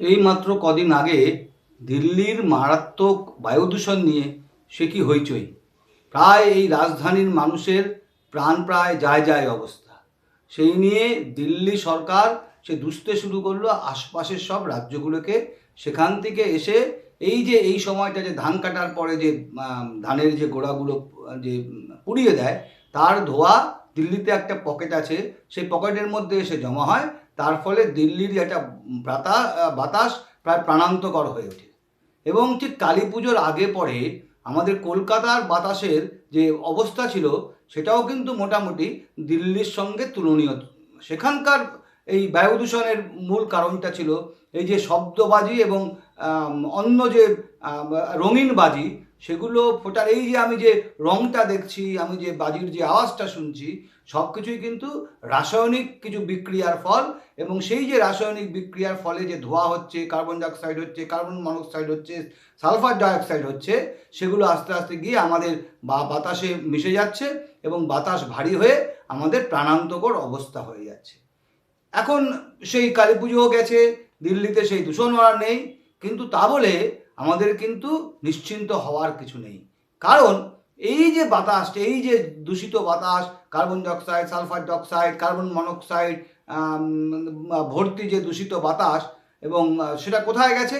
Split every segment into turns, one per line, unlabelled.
এই মাত্র কদিন আগে দিল্লির মারাত্মক বায়ু দূষণ নিয়ে সে কি হইচই? প্রায় এই রাজধানীর মানুষের প্রাণ প্রায় যায় যায় অবস্থা। সেই নিয়ে দিল্লি সরকার সে দুষতে শুরু করল, আশপাশের সব রাজ্যগুলোকে। সেখান থেকে এসে এই যে এই সময়টা যে ধান কাটার পরে যে ধানের যে গোড়াগুলো, যে পুড়িয়ে দেয়, তার ধোয়া দিল্লিতে একটা পকেট আছে। সেই পকেটের মধ্যে এসে জমা হয়। তার ফলে দিল্লির একটা বাতাস প্রায় প্রাণান্তকর হয়ে ওঠে। এবং ঠিক কালী পুজোর আগে পরে আমাদের কলকাতার বাতাসের যে অবস্থা ছিল, সেটাও কিন্তু মোটামুটি দিল্লির সঙ্গে তুলনীয়। সেখানকার এই বায়ু দূষণের মূল কারণটা ছিল এই যে শব্দবাজি এবং অন্য যে রঙিন বাজি, সেগুলো ফোটার, এই যে আমি যে রংটা দেখছি, আমি যে বাজির যে আওয়াজটা শুনছি সব কিছুই কিন্তু রাসায়নিক কিছু বিক্রিয়ার ফল এবং সেই যে রাসায়নিক বিক্রিয়ার ফলে যে ধোঁয়া হচ্ছে, কার্বন ডাইঅক্সাইড হচ্ছে, কার্বন মনোক্সাইড হচ্ছে, সালফার ডাইঅক্সাইড হচ্ছে, সেগুলো আস্তে আস্তে গিয়ে আমাদের বা বাতাসে মিশে যাচ্ছে এবং বাতাস ভারী হয়ে আমাদের প্রাণান্তকর অবস্থা হয়ে যাচ্ছে। এখন সেই কালী পুজোও গেছে, দিল্লিতে সেই দূষণ আর নেই। কিন্তু তা বলে আমাদের কিন্তু নিশ্চিন্ত হওয়ার কিছু নেই। কারণ এই যে বাতাস, এই যে দূষিত বাতাস, carbon dioxide, sulphur dioxide, carbon monoxide ভর্তি যে দূষিত বাতাস এবং সেটা কোথায় গেছে?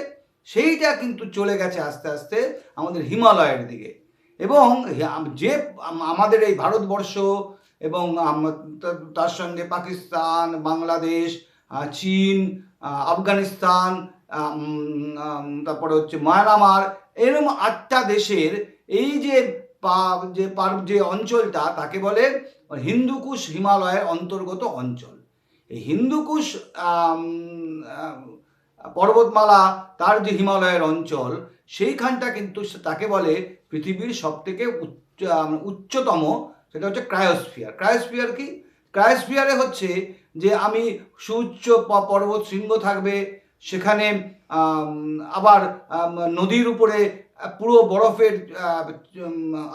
সেইটা কিন্তু চলে গেছে আস্তে আস্তে আমাদের হিমালয়ের দিকে। এবং যে আমাদের এই ভারতবর্ষ এবং তার সঙ্গে পাকিস্তান, বাংলাদেশ চীন আফগানিস্তান তারপরে হচ্ছে মায়ানমার এরকম আটটা দেশের এই যে যে পার, যে অঞ্চলটা, তাকে বলে হিন্দুকুশ হিমালয়ের অন্তর্গত অঞ্চল। এই হিন্দুকুশ পর্বতমালা, তার যে হিমালয়ের অঞ্চল, সেইখানটা কিন্তু তাকে বলে পৃথিবীর সব থেকে উচ্চ উচ্চতম, সেটা হচ্ছে ক্রায়োস্ফিয়ার। ক্রায়োস্ফিয়ার কি? ক্রায়োস্ফিয়ারে হচ্ছে যে আমি সুউচ্চ পর্বত, শৃঙ্গ থাকবে সেখানে আবার নদীর উপরে পুরো বরফের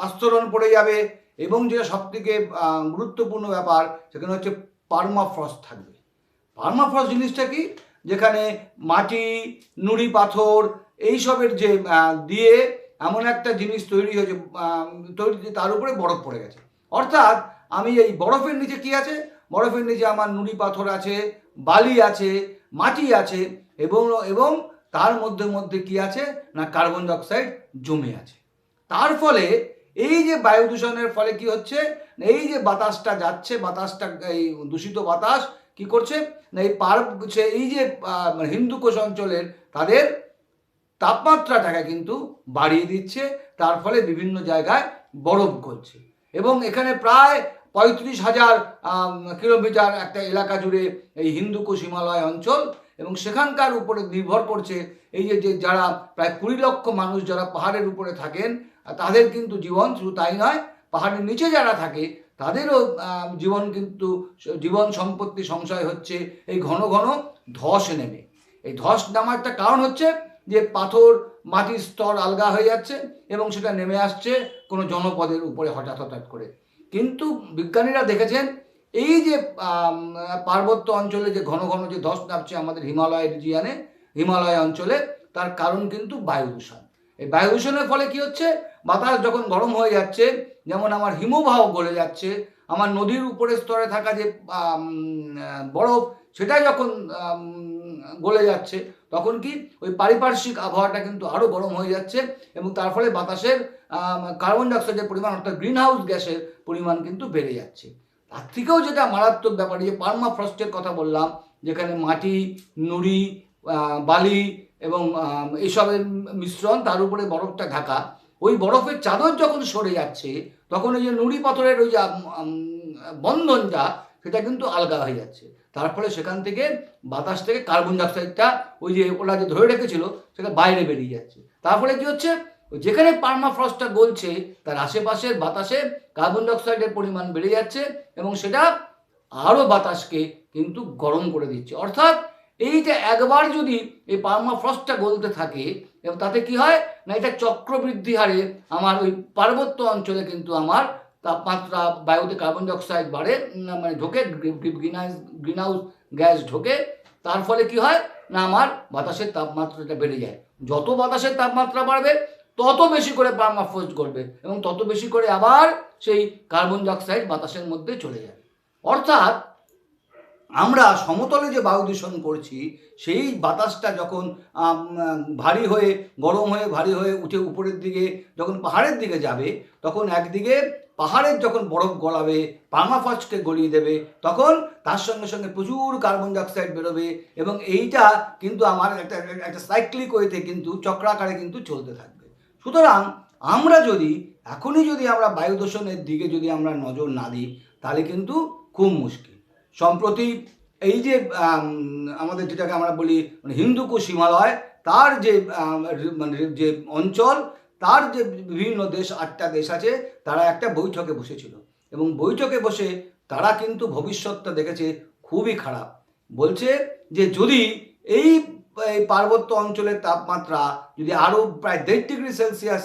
আস্তরণ পড়ে যাবে এবং যেটা সব থেকে গুরুত্বপূর্ণ ব্যাপার সেখানে হচ্ছে পার্মাফ্রস্ট থাকবে। পার্মাফ্রস্ট জিনিসটা কি? যেখানে মাটি, নুড়ি পাথর এইসবের যে দিয়ে এমন একটা জিনিস তৈরি হয়েছে তৈরি তার উপরে বরফ পড়ে গেছে। অর্থাৎ আমি এই বরফের নিচে কি আছে? বরফের নিচে আমার নুড়ি পাথর আছে, বালি আছে মাটি আছে এবং এবং তার মধ্যে মধ্যে কি আছে? না কার্বন ডাইঅক্সাইড জমে আছে। তার ফলে এই যে বায়ু দূষণের ফলে কি হচ্ছে? এই যে বাতাসটা যাচ্ছে, বাতাসটা, এই দূষিত বাতাস কি করছে? না, এই পার এই যে মানে হিন্দুকোষ অঞ্চলের তাদের তাপমাত্রাটাকে কিন্তু বাড়িয়ে দিচ্ছে। তার ফলে বিভিন্ন জায়গায় বরফ গলছে। এবং এখানে প্রায় পঁয়ত্রিশ হাজার কিলোমিটার একটা এলাকা জুড়ে এই হিন্দুকুশ হিমালয় অঞ্চল এবং সেখানকার উপরে নির্ভর করছে এই যে যারা প্রায় কুড়ি লক্ষ মানুষ যারা পাহাড়ের উপরে থাকেন তাদের কিন্তু জীবন শুধু তাই নয়, পাহাড়ের নিচে যারা থাকে, তাদেরও জীবন কিন্তু, জীবন সম্পত্তি সংশয় হচ্ছে, এই ঘন ঘন ধস নেমে। এই ধস নামার একটা কারণ হচ্ছে যে পাথর, মাটির স্তর আলগা হয়ে যাচ্ছে এবং সেটা নেমে আসছে কোনো জনপদের উপরে হঠাৎ হঠাৎ করে। কিন্তু বিজ্ঞানীরা দেখেছেন, এই যে পার্বত্য অঞ্চলে যে ঘন ঘন যে ধস নামছে আমাদের হিমালয় রিজিয়ানে হিমালয় অঞ্চলে, তার কারণ কিন্তু বায়ু দূষণ। এই বায়ু দূষণের ফলে কি হচ্ছে? বাতাস যখন গরম হয়ে যাচ্ছে, যেমন আমার হিমবাহ গলে যাচ্ছে, আমার নদীর উপরের স্তরে থাকা যে বরফ সেটা যখন গলে যাচ্ছে, তখন কি ওই পারিপার্শ্বিক আবহাওয়াটা কিন্তু আরও গরম হয়ে যাচ্ছে এবং তার ফলে বাতাসের কার্বন ডাইঅক্সাইডের পরিমাণ অর্থাৎ গ্রিন হাউস গ্যাসের পরিমাণ কিন্তু বেড়ে যাচ্ছে। তার থেকেও যেটা মারাত্মক ব্যাপার যে পার্মা ফ্রস্টের কথা বললাম, যেখানে মাটি, নুড়ি বালি এবং এইসবের মিশ্রণ, তার উপরে বরফটা ঢাকা, ওই বরফের চাদর যখন সরে যাচ্ছে, তখন ওই যে নুড়ি পাথরের ওই যে বন্ধনটা, সেটা কিন্তু আলগা হয়ে যাচ্ছে। তার ফলে সেখান থেকে বাতাস থেকে কার্বন ডাইঅক্সাইডটা ওই যে ওরা যে ধরে রেখেছিল, সেটা বাইরে বেরিয়ে যাচ্ছে। তার ফলে কি হচ্ছে? যেখানে পার্মাফ্রস্টটা গলছে, তার আশেপাশের বাতাসে কার্বন ডাইঅক্সাইডের পরিমাণ বেড়ে যাচ্ছে এবং সেটা আরও বাতাসকে কিন্তু গরম করে দিচ্ছে। অর্থাৎ এইটা একবার যদি এই পার্মাফ্রস্টটা গলতে থাকে, এবং তাতে কি হয়? না, এটা চক্রবৃদ্ধি হারে আমার ওই পার্বত্য অঞ্চলে কিন্তু আমার তাপমাত্রা বায়ুতে কার্বন ডাইঅক্সাইড বাড়ে মানে ঢোকে, green house green house gas ঢোকে, তার ফলে কি হয়? না, আমার বাতাসের তাপমাত্রাটা বেড়ে যায়। যত বাতাসের তাপমাত্রা বাড়বে তত বেশি করে পারমাফ্রস্ট করবে এবং তত বেশি করে আবার সেই কার্বন ডাইঅক্সাইড বাতাসের মধ্যে চলে যাবে। অর্থাৎ আমরা সমতলে যে বায়ু দূষণ করছি, সেই বাতাসটা যখন ভারী হয়ে, গরম হয়ে, ভারী হয়ে উঠে উপরের দিকে যখন পাহাড়ের দিকে যাবে, তখন একদিকে পাহাড়ের যখন বরফ গলাবে পার্মাফাস্টকে গলিয়ে দেবে, তখন তার সঙ্গে সঙ্গে প্রচুর কার্বন ডাইঅক্সাইড বেরোবে এবং এইটা কিন্তু আমার একটা একটা সাইক্লিক ওয়েতে কিন্তু চক্রাকারে কিন্তু চলতে থাকবে। সুতরাং আমরা যদি, এখনই যদি আমরা বায়ু দূষণের দিকে যদি আমরা নজর না দিই, তাহলে কিন্তু খুব মুশকিল। সম্প্রতি এই যে আমাদের যেটাকে আমরা বলি মানে হিন্দুকুশ হিমালয়, তার যে মানে যে অঞ্চল, তার যে বিভিন্ন দেশ, আটটা দেশ আছে, তারা একটা বৈঠকে বসেছিল। এবং বৈঠকে বসে তারা কিন্তু ভবিষ্যৎটা দেখেছে খুবই খারাপ। বলছে যে যদি এই এই পার্বত্য অঞ্চলের তাপমাত্রা যদি আরও প্রায় দেড় ডিগ্রি সেলসিয়াস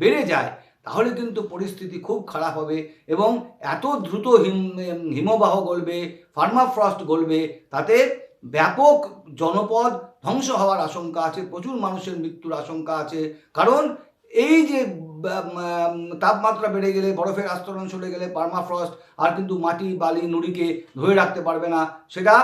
বেড়ে যায়, তাহলে কিন্তু পরিস্থিতি খুব খারাপ হবে এবং এত দ্রুত হিম হিমবাহ গলবে ফার্মাফ্রস্ট গলবে, তাতে ব্যাপক জনপদ ধ্বংস হওয়ার আশঙ্কা আছে, প্রচুর মানুষের মৃত্যুর আশঙ্কা আছে। কারণ এই যে তাপমাত্রা বেড়ে গেলে, বরফের আস্তরণ চলে গেলে, পার্মাফ্রস্ট আর কিন্তু মাটি, বালি, নুড়িকে ধরে রাখতে পারবে না, সেটা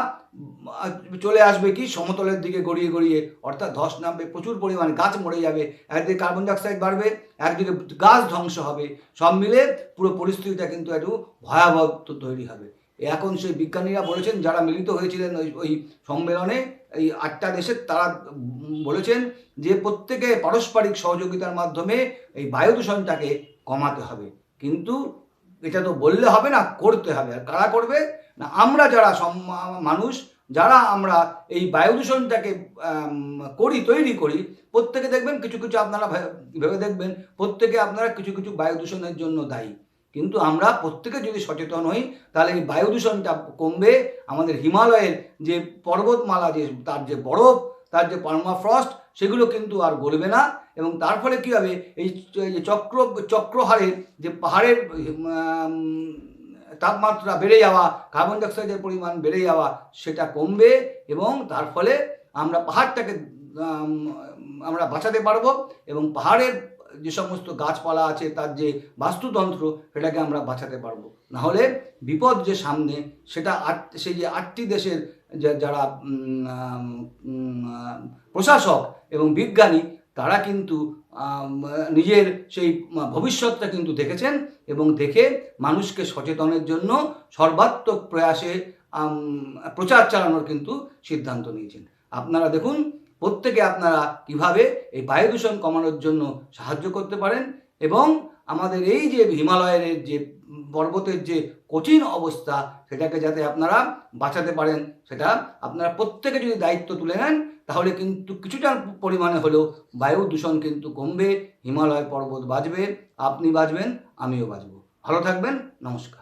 চলে আসবে কি সমতলের দিকে গড়িয়ে গড়িয়ে, অর্থাৎ ধস নামবে, প্রচুর পরিমাণে গাছ মরে যাবে, একদিকে কার্বন ডাইঅক্সাইড বাড়বে, একদিকে গাছ ধ্বংস হবে, সব মিলে পুরো পরিস্থিতিটা কিন্তু একটু ভয়াবহ তৈরি হবে। এখন সেই বিজ্ঞানীরা বলেছেন, যারা মিলিত হয়েছিলেন ওই ওই সম্মেলনে এই আটটা দেশের তারা বলেছেন যে প্রত্যেকে পারস্পরিক সহযোগিতার মাধ্যমে এই বায়ু দূষণটাকে কমাতে হবে। কিন্তু এটা তো বললে হবে না, করতে হবে। আর কারা করবে? না, আমরা যারা মানুষ, যারা আমরা এই বায়ু দূষণটাকে করি, তৈরি করি, প্রত্যেকে দেখবেন কিছু কিছু আপনারা ভেবে দেখবেন, প্রত্যেকে আপনারা কিছু কিছু বায়ু দূষণের জন্য দায়ী। কিন্তু আমরা প্রত্যেকে যদি সচেতন হই, তাহলে এই বায়ু দূষণটা কমবে। আমাদের হিমালয়ের যে পর্বতমালা যে, তার যে বরফ, তার যে পার্মাফ্রস্ট, সেগুলো কিন্তু আর গলবে না। এবং তার ফলে কী হবে? এই চক্র, চক্রহারে যে পাহাড়ের তাপমাত্রা বেড়ে যাওয়া, কার্বন ডাইঅক্সাইডের পরিমাণ বেড়ে যাওয়া, সেটা কমবে এবং তার ফলে আমরা পাহাড়টাকে আমরা বাঁচাতে পারব এবং পাহাড়ের যে সমস্ত গাছপালা আছে, তার যে বাস্তুতন্ত্র, সেটাকে আমরা বাঁচাতে পারব। নাহলে বিপদ যে সামনে, সেটা আট সেই যে আটটি দেশের যারা প্রশাসক এবং বিজ্ঞানী, তারা কিন্তু নিজের সেই ভবিষ্যৎটা কিন্তু দেখেছেন এবং দেখে মানুষকে সচেতনের জন্য সর্বাত্মক প্রয়াসে প্রচার চালানোর কিন্তু সিদ্ধান্ত নিয়েছেন। আপনারা দেখুন প্রত্যেকে আপনারা কীভাবে এই বায়ু দূষণ কমানোর জন্য সাহায্য করতে পারেন এবং আমাদের এই যে হিমালয়ের যে পর্বতের যে কঠিন অবস্থা সেটাকে যাতে আপনারা বাঁচাতে পারেন, সেটা আপনারা প্রত্যেকে যদি দায়িত্ব তুলে নেন, তাহলে কিন্তু কিছুটা পরিমাণে হলেও বায়ু দূষণ কিন্তু কমবে, হিমালয় পর্বত বাঁচবে আপনি বাঁচবেন আমিও বাঁচব ভালো থাকবেন, নমস্কার।